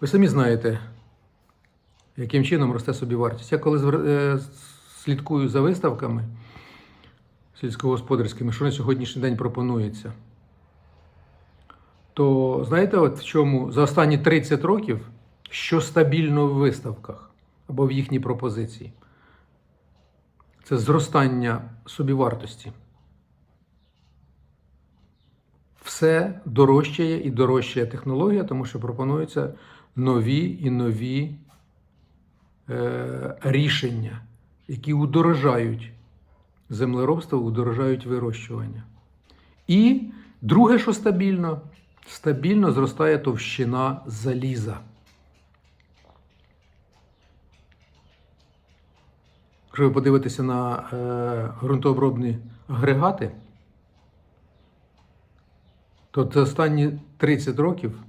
Ви самі знаєте, яким чином росте собівартість. Я коли е, слідкую за виставками сільськогосподарськими, що на сьогоднішній день пропонується, то знаєте, от в чому за останні 30 років, що стабільно в виставках або в їхній пропозиції? Це зростання собівартості. Все дорожчає і дорожчає технологія, тому що пропонуються нові і нові е, рішення, які удорожають землеробство, удорожають вирощування. І друге, що стабільно, стабільно зростає товщина заліза. Якщо ви подивитеся на е, ґрунтообробні агрегати, то за останні 30 років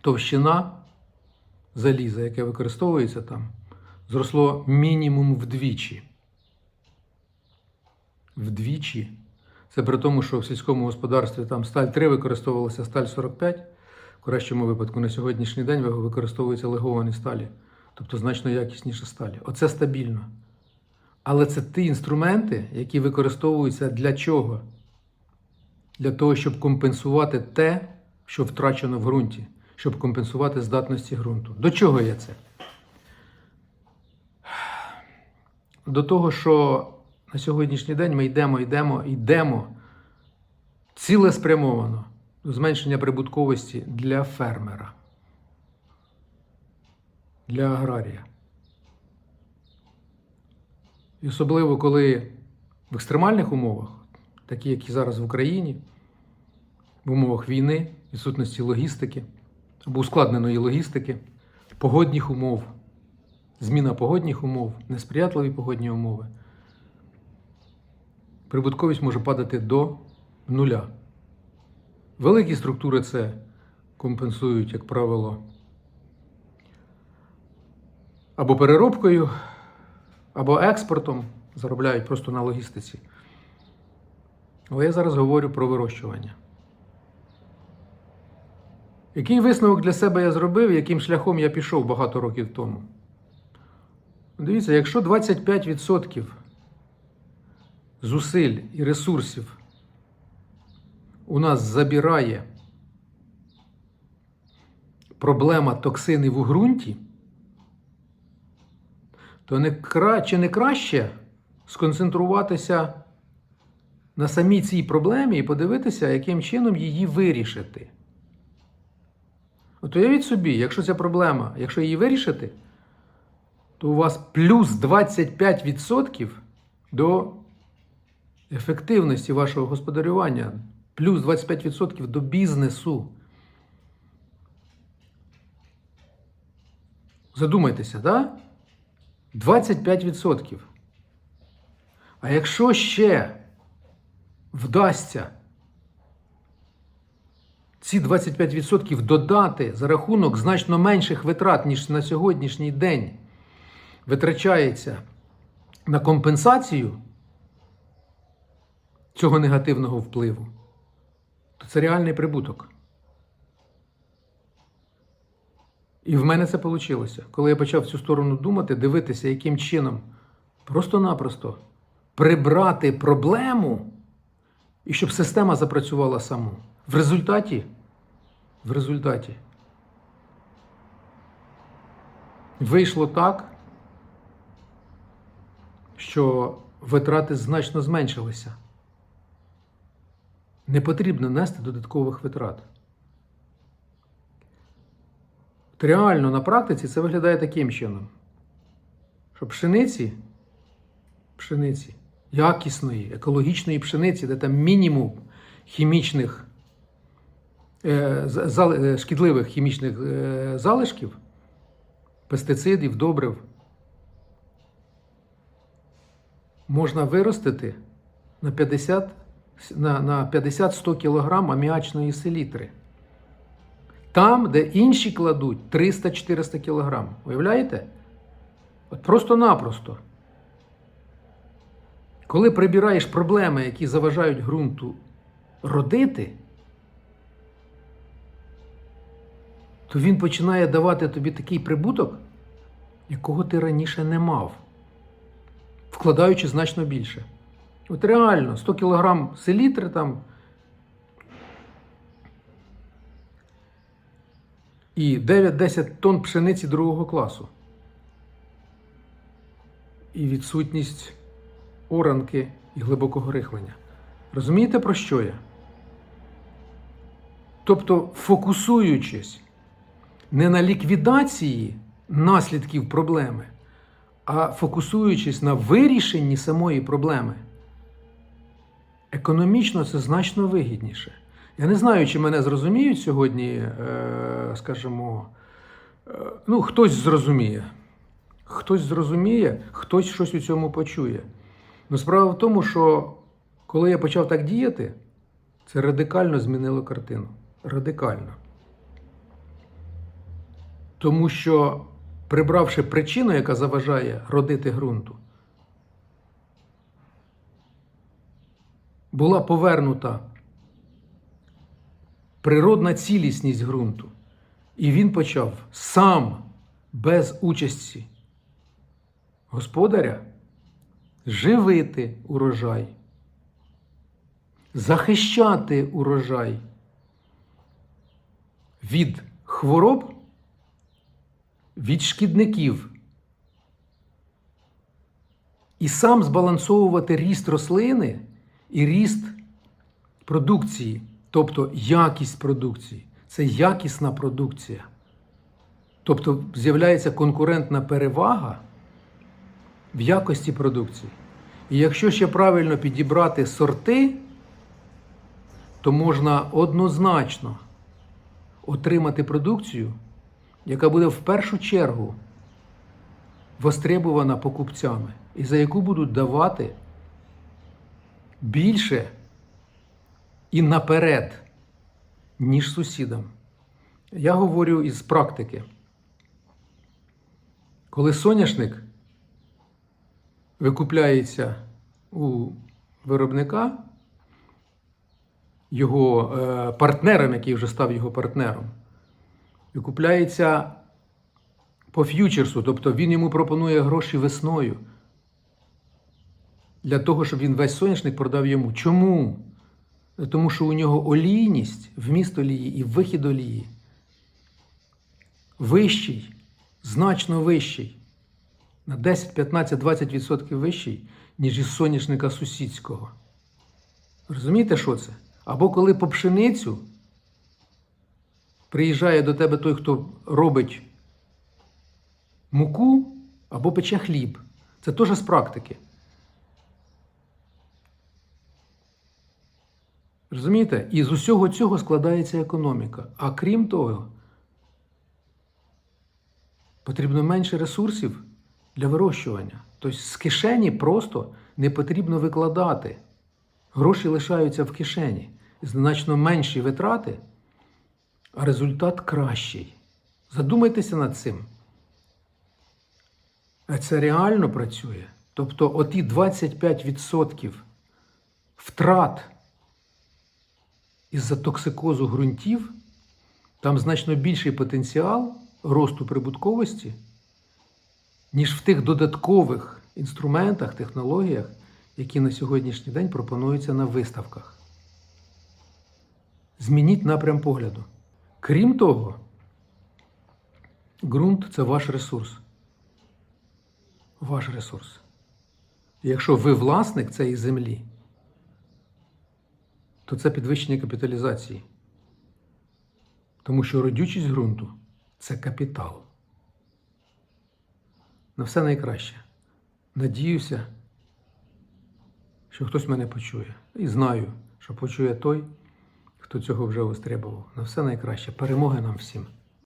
товщина заліза, яке використовується там, зросло мінімум вдвічі. Вдвічі. Це при тому, що в сільському господарстві там сталь 3 використовувалася сталь 45. В кращому випадку на сьогоднішній день використовуються леговані сталі, тобто значно якісніше сталі. Оце стабільно. Але це ті інструменти, які використовуються для чого? Для того, щоб компенсувати те, що втрачено в ґрунті, щоб компенсувати здатності ґрунту. До чого є це? До того, що на сьогоднішній день ми йдемо, йдемо, йдемо цілеспрямовано до зменшення прибутковості для фермера, для аграрія. І особливо, коли в екстремальних умовах, такі, як і зараз в Україні, в умовах війни, відсутності логістики або ускладненої логістики, погодних умов, зміна погодних умов, несприятливі погодні умови, прибутковість може падати до нуля. Великі структури це компенсують, як правило, або переробкою, або експортом, заробляють просто на логістиці. Але я зараз говорю про вирощування. Який висновок для себе я зробив, яким шляхом я пішов багато років тому? Дивіться, якщо 25% зусиль і ресурсів у нас забирає проблема токсинів у ґрунті, то не кра... чи не краще сконцентруватися на самій цій проблемі і подивитися, яким чином її вирішити. От уявіть собі, якщо ця проблема, якщо її вирішити, то у вас плюс 25% до ефективності вашого господарювання, плюс 25% до бізнесу. Задумайтеся, да? 25%. А якщо ще вдасться ці 25% додати за рахунок значно менших витрат, ніж на сьогоднішній день витрачається на компенсацію цього негативного впливу, то це реальний прибуток. І в мене це вийшло. Коли я почав в цю сторону думати, дивитися, яким чином просто-напросто прибрати проблему і щоб система запрацювала саму. В результаті, в результаті вийшло так, що витрати значно зменшилися. Не потрібно нести додаткових витрат. Реально на практиці це виглядає таким чином, що пшениці, пшениці якісної, екологічної пшениці, де там мінімум хімічних шкідливих хімічних е, залишків, пестицидів, добрив, можна виростити на 50 на, на 50-100 кг аміачної селітри. Там, де інші кладуть 300-400 кг. Уявляєте? От просто-напросто. Коли прибираєш проблеми, які заважають ґрунту родити, то він починає давати тобі такий прибуток, якого ти раніше не мав, вкладаючи значно більше. От реально, 100 кг селітри там. І 9-10 тонн пшениці другого класу. І відсутність оранки і глибокого рихлення. Розумієте, про що я? Тобто, фокусуючись не на ліквідації наслідків проблеми, а фокусуючись на вирішенні самої проблеми, економічно це значно вигідніше. Я не знаю, чи мене зрозуміють сьогодні, е, скажімо, е, ну, хтось зрозуміє. Хтось зрозуміє, хтось щось у цьому почує. Ну, справа в тому, що коли я почав так діяти, це радикально змінило картину. Радикально. Тому що, прибравши причину, яка заважає родити ґрунту, була повернута природна цілісність ґрунту. І він почав сам, без участі господаря, живити урожай, захищати урожай від хвороб, від шкідників. І сам збалансовувати ріст рослини і ріст продукції, тобто якість продукції. Це якісна продукція. Тобто з'являється конкурентна перевага в якості продукції. І якщо ще правильно підібрати сорти, то можна однозначно отримати продукцію, яка буде в першу чергу востребувана покупцями, і за яку будуть давати більше і наперед, ніж сусідам. Я говорю із практики. Коли соняшник викупляється у виробника, його е, партнером, який вже став його партнером, викупляється по ф'ючерсу, тобто він йому пропонує гроші весною для того, щоб він весь соняшник продав йому. Чому? Тому що у нього олійність, вміст олії і вихід олії вищий, значно вищий, на 10, 15, 20% вищий, ніж із соняшника сусідського. Розумієте, що це? Або коли по пшеницю приїжджає до тебе той, хто робить муку або пече хліб. Це теж з практики. Розумієте? І з усього цього складається економіка. А крім того, потрібно менше ресурсів для вирощування. Тобто з кишені просто не потрібно викладати. Гроші лишаються в кишені. Значно менші витрати, а результат кращий. Задумайтеся над цим. А це реально працює. Тобто, оті 25% втрат із-за токсикозу ґрунтів, там значно більший потенціал росту прибутковості, ніж в тих додаткових інструментах, технологіях, які на сьогоднішній день пропонуються на виставках. Змініть напрям погляду. Крім того, ґрунт це ваш ресурс. Ваш ресурс. Якщо ви власник цієї землі, то це підвищення капіталізації. Тому що родючість ґрунту це капітал. На все найкраще. Надіюся, що хтось мене почує. І знаю, що почує той, хто цього вже остребував. На все найкраще. Перемоги нам всім.